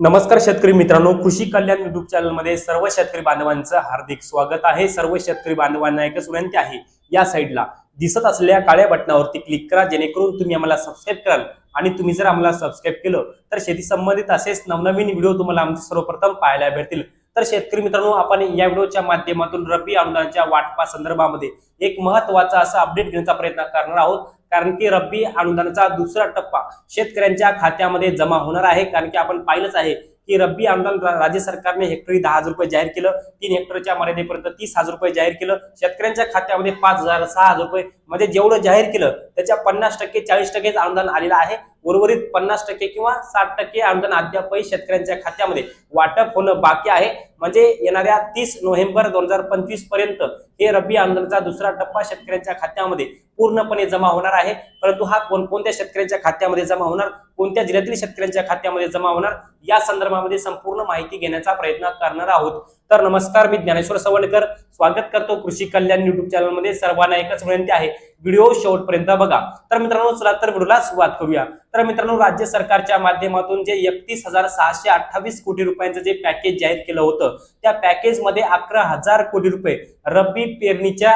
नमस्कार शेतकरी मित्रांनो कृषी कल्याण युट्यूब चॅनलमध्ये सर्व शेतकरी बांधवांचं हार्दिक स्वागत आहे. सर्व शेतकरी बांधवांना एकच विनंती आहे या साईडला दिसत असलेल्या काळ्या बटनावरती क्लिक करा जेणेकरून तुम्ही आम्हाला सबस्क्राईब कराल आणि तुम्ही जर आम्हाला सबस्क्राईब केलं तर शेती संबंधित असेच नवनवीन व्हिडिओ तुम्हाला आमचे सर्वप्रथम पाहायला भेटतील. तर शेतकरी मित्रांनो आपण या व्हिडिओच्या माध्यमातून रब्बी अनुदानाच्या वाटपा संदर्भामध्ये एक महत्त्वाचा असा अपडेट घेण्याचा प्रयत्न करणार आहोत. कारण की रब्बी अनुदानाचा दुसरा टप्पा शेतकऱ्यांच्या खात्यामध्ये जमा होणार आहे. कारण की आपण पाहिलंच आहे की रब्बी अनुदान राज्य सरकारने हेक्टरी दहा हजार रुपये जाहीर केलं तीन हेक्टरच्या मर्यादेपर्यंत तीस हजार रुपये जाहीर केलं शेतकऱ्यांच्या खात्यामध्ये पाच हजार सहा हजार रुपये म्हणजे जेवढं जाहीर केलं त्याच्या पन्नास टक्के चाळीस टक्केच अनुदान आलेलं आहे. उर्वरित पन्नास टक्के किंवा साठ टक्के अनुदान अद्यापही शेतकऱ्यांच्या खात्यामध्ये वाटप होणं बाकी आहे. म्हणजे येणाऱ्या तीस नोव्हेंबर दोन हजार पंचवीसपर्यंत हे रब्बी अनुदानाचा दुसरा टप्पा शेतकऱ्यांच्या खात्यामध्ये पूर्णपणे जमा होणार आहे. परंतु हा कोणकोणत्या शेतकऱ्यांच्या खात्यामध्ये जमा होणार कोणत्या जिल्ह्यातील शेतकऱ्यांच्या खात्यामध्ये जमा होणार या संदर्भामध्ये संपूर्ण माहिती घेण्याचा प्रयत्न करणार आहोत. तर नमस्कार मी ज्ञानेश्वर सवणकर स्वागत करतो कृषी कल्याण युट्यूब चॅनलमध्ये. सर्वांना एकच विनंती आहे व्हिडिओ शेवटपर्यंत बघा. तर मित्रांनो चला तर व्हिडिओला सुरुवात करूया. तर मित्रांनो राज्य सरकारच्या माध्यमातून जे एकतीस हजार सहाशे अठ्ठावीस कोटी रुपयांचं जे पॅकेज जाहीर केलं होतं त्या पॅकेजमध्ये अकरा हजार कोटी रुपये रब्बी पेरणीच्या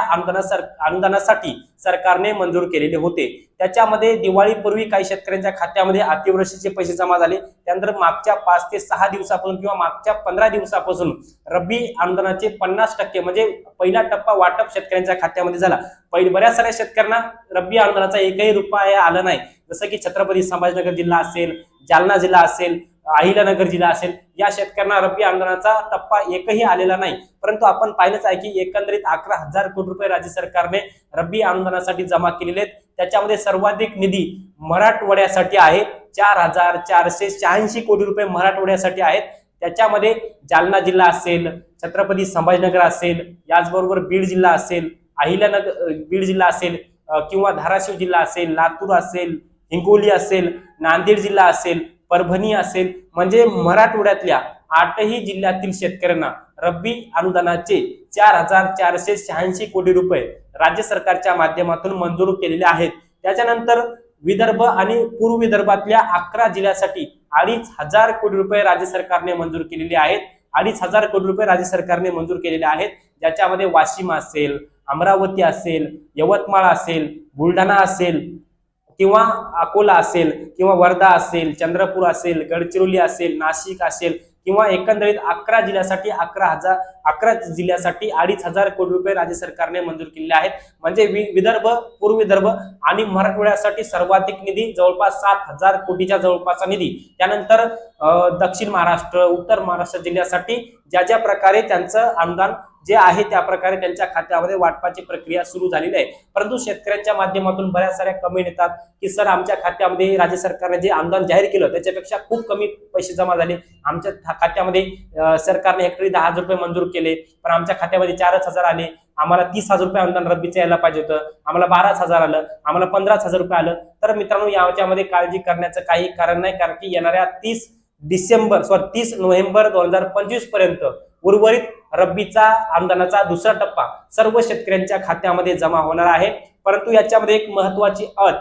अनुदानासाठी सरकारने मंजूर केलेले होते. त्याच्यामध्ये दिवाळीपूर्वी काही शेतकऱ्यांच्या खात्यामध्ये अतिवृष्टीचे पैसे जमा झाले. त्यानंतर मागच्या पाच ते सहा दिवसापासून किंवा मागच्या पंधरा दिवसापासून रब्बी अनुदानाचे पन्नास टक्के म्हणजे पहिला टप्पा वाटप शेतकऱ्यांच्या खात्यामध्ये झाला. पहिले बऱ्याच साऱ्या शेतकऱ्यांना रब्बी अनुदानाचा एकही रुपया आला नाही. जसं की छत्रपती संभाजीनगर जिल्हा असेल जालना जिल्हा असेल अहिल्यानगर जिल्हा असेल या शेतकऱ्यांना रब्बी आंदोलनाचा टप्पा एकही आलेला नाही. परंतु आपण पाहिलंच आहे की एकंदरीत अकरा हजार कोटी रुपये राज्य सरकारने रब्बी आंदोलनासाठी जमा केलेले आहेत. त्याच्यामध्ये सर्वाधिक निधी मराठवाड्यासाठी आहे. चार हजार चारशे शहाऐंशी कोटी रुपये मराठवाड्यासाठी आहेत. त्याच्यामध्ये जालना जिल्हा असेल छत्रपती संभाजीनगर असेल याचबरोबर बीड जिल्हा असेल अहिल्यानगर बीड जिल्हा असेल किंवा धाराशिव जिल्हा असेल लातूर असेल हिंगोली असेल नांदेड जिल्हा असेल परभणी असेल म्हणजे मराठवाड्यातल्या आठही जिल्ह्यातील शेतकऱ्यांना रब्बी अनुदानाचे चार हजार चारशे शहाऐंशी कोटी रुपये राज्य सरकारच्या माध्यमातून मंजूर केलेले आहेत. त्याच्यानंतर विदर्भ आणि पूर्व विदर्भातल्या अकरा जिल्ह्यासाठी अडीच हजार कोटी रुपये राज्य सरकारने मंजूर केलेले आहेत. अडीच हजार कोटी रुपये राज्य सरकारने मंजूर केलेले आहेत. ज्याच्यामध्ये वाशिम असेल अमरावती असेल यवतमाळ असेल बुलढाणा असेल किंवा अकोला असेल किंवा वर्धा असेल चंद्रपूर असेल गडचिरोली असेल नाशिक असेल किंवा एकंदरीत अकरा जिल्ह्यासाठी अकरा हजार अकरा जिल्ह्यासाठी अडीच हजार कोटी रुपये राज्य सरकारने मंजूर केलेले आहेत. म्हणजे वि- विदर्भ पूर्व विदर्भ आणि मराठवाड्यासाठी सर्वाधिक निधी जवळपास सात हजार कोटीच्या जवळपासचा निधी. त्यानंतर दक्षिण महाराष्ट्र उत्तर महाराष्ट्र जिल्ह्यासाठी ज्या ज्या प्रकारे त्यांचं अनुदान जे आहे त्या प्रकारे त्यांच्या खात्यामध्ये वाटपाची प्रक्रिया सुरू झालेली आहे. परंतु शेतकऱ्यांच्या माध्यमातून बऱ्याच साऱ्या कमेंट येतात की सर आमच्या खात्यामध्ये राज्य सरकारने जे अनुदान जाहीर केलं त्याच्यापेक्षा खूप कमी पैसे जमा झाले. आमच्या खात्यामध्ये सरकारने हेक्टरी दहा हजार रुपये मंजूर केले पण आमच्या खात्यामध्ये चारच हजार आले. आम्हाला तीस हजार रुपये अनुदान रब्बीचं यायला पाहिजे होतं. आम्हाला बाराच हजार आलं. आम्हाला पंधराच हजार रुपये आलं. तर मित्रांनो याच्यामध्ये काळजी करण्याचं काही कारण नाही. कारण की येणाऱ्या तीस डिसेंबर सॉरी तीस नोव्हेंबर दोन हजार पंचवीसपर्यंत उर्वरित रब्बीचा आमदानाचा दुसरा टप्पा सर्व शेतकऱ्यांच्या खात्यामध्ये जमा होणार आहे. परंतु याच्यामध्ये एक महत्वाची अट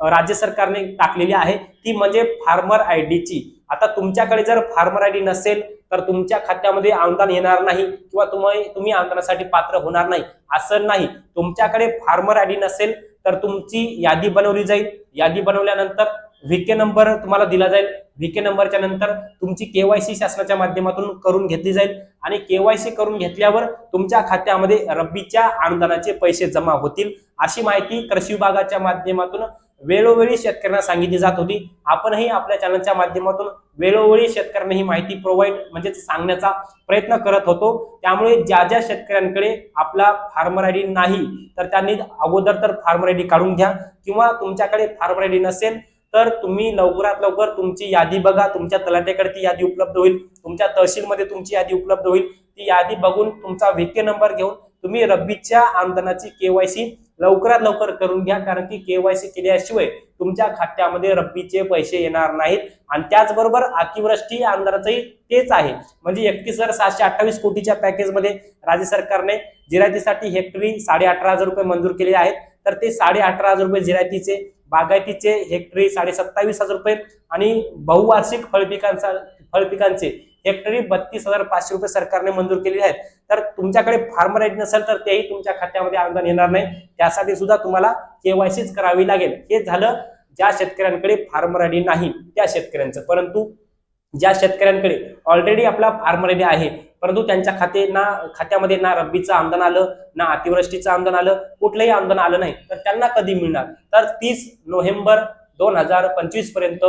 राज्य सरकारने टाकलेली आहे. ती म्हणजे फार्मर आय डीची आता तुमच्याकडे जर फार्मर आय डी नसेल तर तुमच्या खात्यामध्ये अनुदान येणार नाही किंवा तुम्ही तुम्ही अनुदानासाठी पात्र होणार नाही. असं नाही. तुमच्याकडे फार्मर आय डी नसेल तर तुमची यादी बनवली जाईल. यादी बनवल्यानंतर व्हीके नंबर तुम्हाला दिला जाईल. व्हीके नंबरच्या नंतर तुमची केवायसी शासनाच्या माध्यमातून करून घेतली जाईल. आणि केवायसी करून घेतल्यावर तुमच्या खात्यामध्ये रब्बीच्या अनुदानाचे पैसे जमा होतील. अशी माहिती कृषी विभागाच्या माध्यमातून वेळोवेळी शेतकऱ्यांना सांगितली जात होती. आपणही आपल्या चॅनलच्या माध्यमातून वेळोवेळी शेतकऱ्यांना ही माहिती प्रोव्हाइड म्हणजे सांगण्याचा प्रयत्न करत होतो. त्यामुळे ज्या ज्या शेतकऱ्यांकडे आपला फार्मर आय नाही तर त्यांनी अगोदर तर फार्मर आय काढून घ्या किंवा तुमच्याकडे फार्मर आय नसेल तर तुम्ही लवकरात लवकर तुमची यादी बघा तुमच्या तलाट्याकडे ती यादी उपलब्ध होईल तुमच्या तहसीलमध्ये तुमची यादी उपलब्ध होईल. ती यादी बघून तुमचा व्हीके नंबर घेऊन तुम्ही रब्बीच्या आमदनाची केवायसी लवकरात लवकर करून घ्या कारण की केवायसी केल्याशिवाय तुमच्या खात्यामध्ये रब्बीचे पैसे येणार नाहीत. आणि त्याचबरोबर अतिवृष्टी आमदाराचंही तेच आहे. म्हणजे एकतीस हजार सहाशे अठ्ठावीस कोटीच्या पॅकेजमध्ये राज्य सरकारने जिरायतीसाठी हेक्टरी साडे अठरा हजार रुपये मंजूर केले आहेत. तर ते साडे अठरा हजार रुपये जिरायतीचे बागायतीचे हेक्टरी साडे सत्तावीस हजार रुपये आणि बहुवार्षिक फळपिकांचा फळपिकांचे हेक्टरी बत्तीस हजार पाचशे रुपये सरकारने मंजूर केलेले आहेत. तर तुमच्याकडे फार्मर आयडी नसेल तर तेही तुमच्या खात्यामध्ये अनुदान येणार नाही. त्यासाठी सुद्धा तुम्हाला केवायसीच करावी लागेल. हे झालं ज्या शेतकऱ्यांकडे फार्मर आयडी नाही त्या शेतकऱ्यांचं. परंतु ज्या शेतकऱ्यांकडे ऑलरेडी आपला फार्मर आयडी आहे परंतु त्यांच्या खाते ना खात्यामध्ये ना रब्बीचं आमदान आलं ना अतिवृष्टीचं आमदान आलं कुठलंही आमदान आलं नाही तर त्यांना कधी मिळणार? तर तीस नोव्हेंबर दोन हजार पंचवीसपर्यंत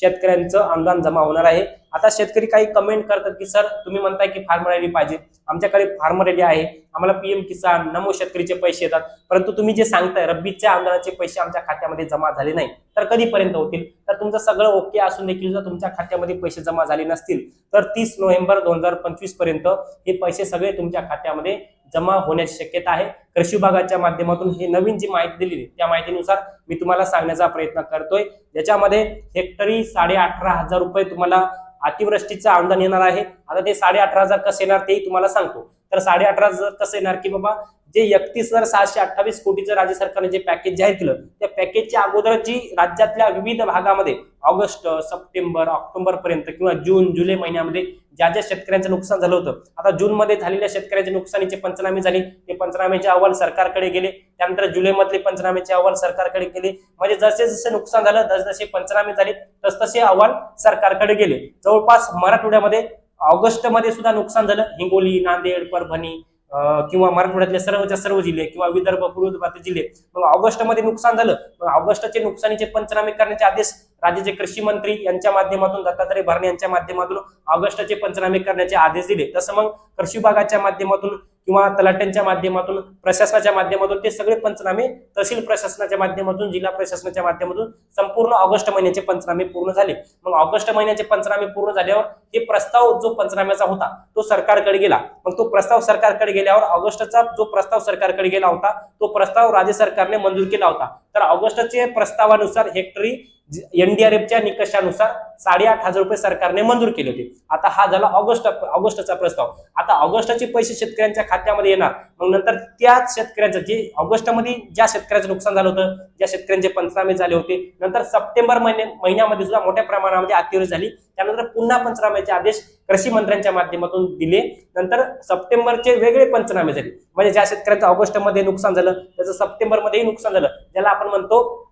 शेतकऱ्यांचं अनुदान जमा होणार आहे. आता शेतकरी काही कमेंट करतात की सर तुम्ही म्हणताय की फार्मर आयडी पाहिजे. आमच्याकडे फार्मर आयडी आहे. आम्हाला पीएम किसान नमो शेतकरीचे पैसे येतात. परंतु तुम्ही जे सांगताय रब्बीच्या अनुदानाचे पैसे आमच्या खात्यामध्ये जमा झाले नाही. तर कधीपर्यंत होतील? तर तुमचं सगळं ओके असून देखील जर तुमच्या खात्यामध्ये पैसे जमा झाले नसतील तर तीस नोव्हेंबर दोन हजार पंचवीसपर्यंत हे पैसे सगळे तुमच्या खात्यामध्ये जमा होण्याची शक्यता आहे. कृषी विभागाच्या माध्यमातून ही नवीन जी माहिती दिलेली त्या माहितीनुसार मी तुम्हाला सांगण्याचा प्रयत्न करतोय. ज्याच्यामध्ये हेक्टरी साडे अठरा हजार रुपये तुम्हाला अतिवृष्टीचं अनुदान येणार आहे. आता ते साडे अठरा हजार कसं येणार तेही तुम्हाला सांगतो. तर साडे अठरा हजार कसं येणार? की बाबा जे एकतीस हजार सहाशे अठ्ठावीस कोटीचं राज्य सरकारने जे पॅकेज जाहीर केलं त्या पॅकेजच्या अगोदर जी राज्यातल्या विविध भागामध्ये ऑगस्ट सप्टेंबर ऑक्टोबर पर्यंत किंवा जून जुलै महिन्यामध्ये ज्या ज्या शेतकऱ्यांचं नुकसान झालं होतं आता जून मध्ये झालेल्या शेतकऱ्यांच्या नुकसानीचे पंचनामे झाले ते पंचनाम्याचे अहवाल सरकारकडे गेले त्यानंतर जुलै मधले पंचनाम्याचे अहवाल सरकारकडे गेले. म्हणजे जसे जसे नुकसान झालं जसजसे पंचनामे झाले तसतसे अहवाल सरकारकडे गेले. जवळपास मराठवाड्यामध्ये ऑगस्टमध्ये सुद्धा नुकसान झालं. हिंगोली नांदेड परभणी किंवा मराठवाड्यातले सर्वच्या सर्व जिल्हे किंवा विदर्भ पूर्व जिल्हे मग ऑगस्टमध्ये नुकसान झालं. मग ऑगस्टचे नुकसानीचे पंचनामे करण्याचे आदेश राज्याचे कृषी मंत्री यांच्या माध्यमातून दत्तात्रय भरणे यांच्या माध्यमातून ऑगस्टचे पंचनामे करण्याचे आदेश दिले. तसं मग कृषी विभागाच्या माध्यमातून किंवा तलाट्यांच्या माध्यमातून प्रशासनाच्या माध्यमातून ते सगळे पंचनामे तहसील प्रशासनाच्या माध्यमातून जिल्हा प्रशासनाच्या माध्यमातून संपूर्ण ऑगस्ट महिन्याचे पंचनामे पूर्ण झाले. मग ऑगस्ट महिन्याचे पंचनामे पूर्ण झाल्यावर हे प्रस्ताव जो पंचनाम्याचा होता तो सरकारकडे गेला. मग तो प्रस्ताव सरकारकडे गेल्यावर ऑगस्टचा जो प्रस्ताव सरकारकडे गेला होता तो प्रस्ताव राज्य सरकारने मंजूर केला होता. तर ऑगस्टचे प्रस्तावानुसार हेक्टरी एनडीआरएफच्या निकषानुसार साडेआठ हजार रुपये सरकारने मंजूर केले होते. आता हा झाला ऑगस्ट ऑगस्टचा प्रस्ताव. आता ऑगस्टचे पैसे शेतकऱ्यांच्या खात्यामध्ये येणार. मग नंतर त्याच शेतकऱ्यांचं जे ऑगस्टमध्ये ज्या शेतकऱ्याचं नुकसान झालं होतं ज्या शेतकऱ्यांचे पंचनामे झाले होते नंतर सप्टेंबर महिने महिन्यामध्ये सुद्धा मोठ्या प्रमाणामध्ये अतिवृष्टी झाली. त्यानंतर पुन्हा पंचनाम्याचे आदेश कृषी मंत्र्यांच्या माध्यमातून दिले. नंतर सप्टेंबरचे वेगळे पंचनामे झाले. म्हणजे ज्या शेतकऱ्यांचं ऑगस्टमध्ये नुकसान झालं त्याचं सप्टेंबरमध्येही नुकसान झालं. ज्याला आपण म्हणतो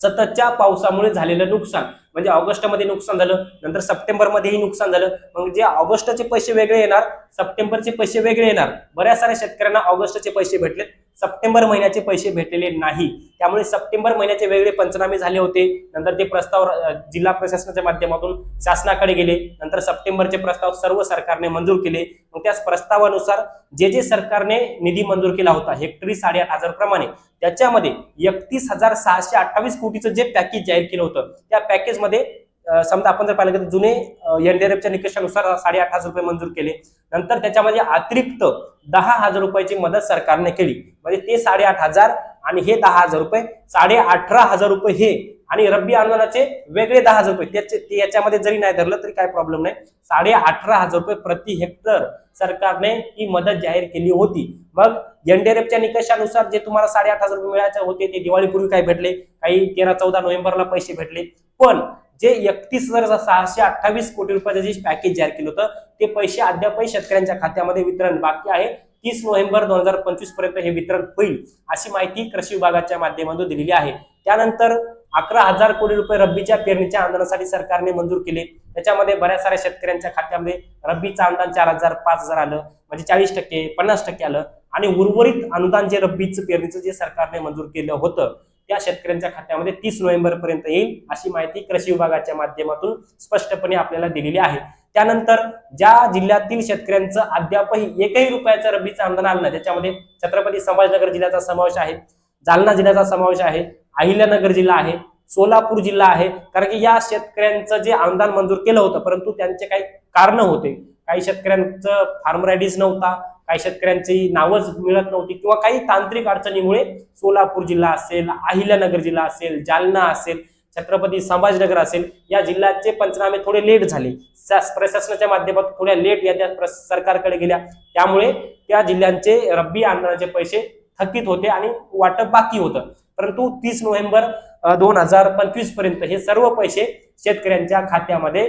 सततच्या पावसामुळे झालेलं नुकसान. म्हणजे ऑगस्टमध्ये नुकसान झालं नंतर सप्टेंबरमध्येही नुकसान झालं. मग जे ऑगस्टचे पैसे वेगळे येणार सप्टेंबरचे पैसे वेगळे येणार. बऱ्याच साऱ्या शेतकऱ्यांना ऑगस्टचे पैसे भेटले सप्टेंबर महिन्याचे पैसे भेटलेले नाही. त्यामुळे सप्टेंबर महिन्याचे वेगळे पंचनामे झाले होते. नंतर ते प्रस्ताव जिल्हा प्रशासनाच्या माध्यमातून शासनाकडे गेले. नंतर सप्टेंबरचे प्रस्ताव सर्व सरकारने मंजूर केले. मग त्याच प्रस्तावानुसार जे जे सरकारने निधी मंजूर केला होता हेक्टरी साडेआठ हजार प्रमाणे त्याच्यामध्ये एकतीस हजार सहाशे अठ्ठावीस कोटीचं जे पॅकेज जाहीर केलं होतं त्या पॅकेजमध्ये समजा आपण जर पाहिलं तर जुने एनडीआरएफच्या निकषानुसार साडेआठ हजार रुपये मंजूर केले. नंतर त्याच्यामध्ये अतिरिक्त दहा हजार रुपयाची मदत सरकारने केली. म्हणजे ते साडेआठ हजार आणि हे दहा हजार रुपये साडे अठरा हजार रुपये हे आणि रब्बी अनुदानाचे वेगळे दहा हजार रुपये. त्याचे ते याच्यामध्ये जरी नाही धरलं तरी काय प्रॉब्लेम नाही. साडे अठरा हजार रुपये प्रति हेक्टर सरकारने ही मदत जाहीर केली होती. मग एनडीआरएफच्या निकषानुसार जे तुम्हाला साडेआठ हजार रुपये मिळायचे होते ते दिवाळीपूर्वी काय भेटले? काही तेरा चौदा नोव्हेंबरला पैसे भेटले. पण जे एकतीस हजार सहाशे अठ्ठावीस कोटी रुपयाचं जे पॅकेज जाहीर केलं होतं ते पैसे अद्यापही शेतकऱ्यांच्या खात्यामध्ये वितरण बाकी आहे. तीस नोव्हेंबर दोन हजार पंचवीसपर्यंत हे वितरण होईल अशी माहिती कृषी विभागाच्या माध्यमातून दिलेली आहे. त्यानंतर अकरा हजार कोटी रुपये रब्बीच्या पेरणीच्या अनुदानासाठी सरकारने मंजूर केले. त्याच्यामध्ये बऱ्याच साऱ्या शेतकऱ्यांच्या खात्यामध्ये रब्बीचं अनुदान चार हजार पाच हजार आलं म्हणजे चाळीस टक्के पन्नास टक्के आलं. आणि उर्वरित अनुदान जे रब्बीचं पेरणीचं जे सरकारने मंजूर केलं होतं त्या शेतकऱ्यांच्या खात्यामध्ये तीस नोव्हेंबर पर्यंत येईल अशी माहिती कृषी विभागाच्या माध्यमातून स्पष्टपणे आपल्याला दिलेली आहे. त्यानंतर ज्या जिल्ह्यातील शेतकऱ्यांचं अद्यापही एकही रुपयाचं रब्बीचं आंदोलन आलं नाही त्याच्यामध्ये छत्रपती संभाजीनगर जिल्ह्याचा समावेश आहे जालना जिल्ह्याचा समावेश आहे अहिल्यानगर जिल्हा आहे सोलापूर जिल्हा आहे. कारण की या शेतकऱ्यांचं जे अनुदान मंजूर केलं होतं परंतु त्यांचे काही कारण होते. काही शेतकऱ्यांचं फार्मर आयडीज नव्हता काही शेतकऱ्यांची नावच मिळत नव्हती किंवा काही तांत्रिक अडचणीमुळे सोलापूर जिल्हा असेल अहिल्यानगर जिल्हा असेल जालना असेल छत्रपती संभाजीनगर असेल या जिल्ह्याचे पंचनामे थोडे लेट झाले. शास- प्रशासनाच्या माध्यमातून थोड्या लेट या त्या सरकारकडे गेल्या. त्यामुळे त्या जिल्ह्यांचे रब्बी अनुदानाचे पैसे थकीत होते आणि वाटप बाकी होतं. परंतु तीस नोव्हेंबर दोन हजार पंचवीसपर्यंत हे सर्व पैसे शेतकऱ्यांच्या खात्यामध्ये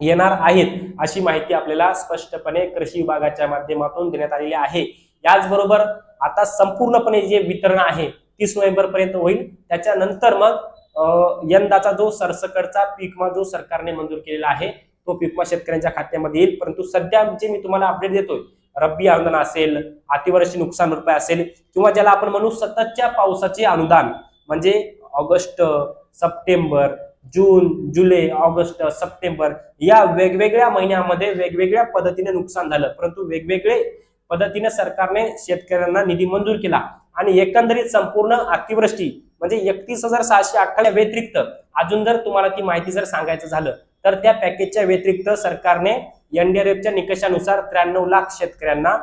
येणार आहेत अशी माहिती आपल्याला स्पष्टपणे कृषी विभागाच्या माध्यमातून देण्यात आलेली आहे. याचबरोबर आता संपूर्णपणे जे वितरण आहे तीस नोव्हेंबर पर्यंत होईल त्याच्यानंतर मग यंदाचा जो सरसकटचा पीकमा जो सरकारने मंजूर केलेला आहे तो पीकमा शेतकऱ्यांच्या खात्यामध्ये येईल. परंतु सध्या जे मी तुम्हाला अपडेट देतोय रब्बी अनुदान असेल अतिवर्षी नुकसान भरपाई असेल किंवा ज्याला आपण म्हणू सततच्या पावसाचे अनुदान म्हणजे ऑगस्ट सप्टेंबर जून जुलै ऑगस्ट सप्टेंबर या वेगवेगळ्या महिन्यामध्ये वेगवेगळ्या पद्धतीने नुकसान झालं. परंतु वेगवेगळे पद्धतीने सरकारने शेतकऱ्यांना निधी मंजूर केला आणि एकंदरीत संपूर्ण अतिवृष्टी म्हणजे एकतीस हजार सहाशे अठ्ठावीस व्यतिरिक्त अजून जर तुम्हाला ती माहिती जर सांगायचं झालं तर त्या पॅकेजच्या व्यतिरिक्त सरकारने एनडीआरएफच्या निकषानुसार त्र्याण्णव लाख शेतकऱ्यांना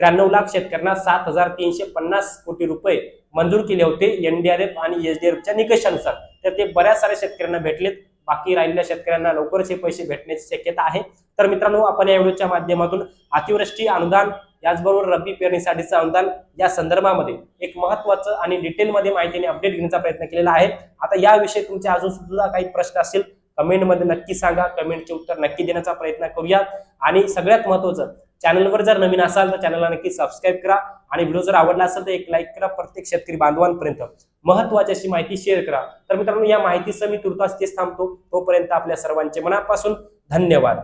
त्र्याण्णव लाख शेतकऱ्यांना सात हजार तीनशे पन्नास कोटी रुपये मंजूर केले होते एनडीआरएफ आणि एसडीआरएफच्या निकषानुसार. तर ते बऱ्याच साऱ्या शेतकऱ्यांना भेटलेत. बाकी राहिलेल्या शेतकऱ्यांना लवकरच हे पैसे भेटण्याची शक्यता आहे. तर मित्रांनो आपण या व्हिडिओच्या माध्यमातून अतिवृष्टी अनुदान याचबरोबर रब्बी पेरणीसाठीचं अनुदान या संदर्भामध्ये एक महत्वाचं आणि डिटेलमध्ये माहितीने अपडेट घेण्याचा प्रयत्न केलेला आहे. आता याविषयी तुमचे अजून सुद्धा काही प्रश्न असतील कमेंटमध्ये नक्की सांगा. कमेंटचे उत्तर नक्की देण्याचा प्रयत्न करूया आणि सगळ्यात महत्वाचं चॅनलवर जर नवीन असाल तर चॅनलला नक्की सबस्क्राईब करा. आणि व्हिडिओ जर आवडला असेल तर एक लाईक करा. प्रत्येक शेतकरी बांधवांपर्यंत महत्वाची अशी माहिती शेअर करा. तर मित्रांनो या माहितीसह मी तुर्तास तेच थांबतो. तोपर्यंत आपल्या सर्वांचे मनापासून धन्यवाद.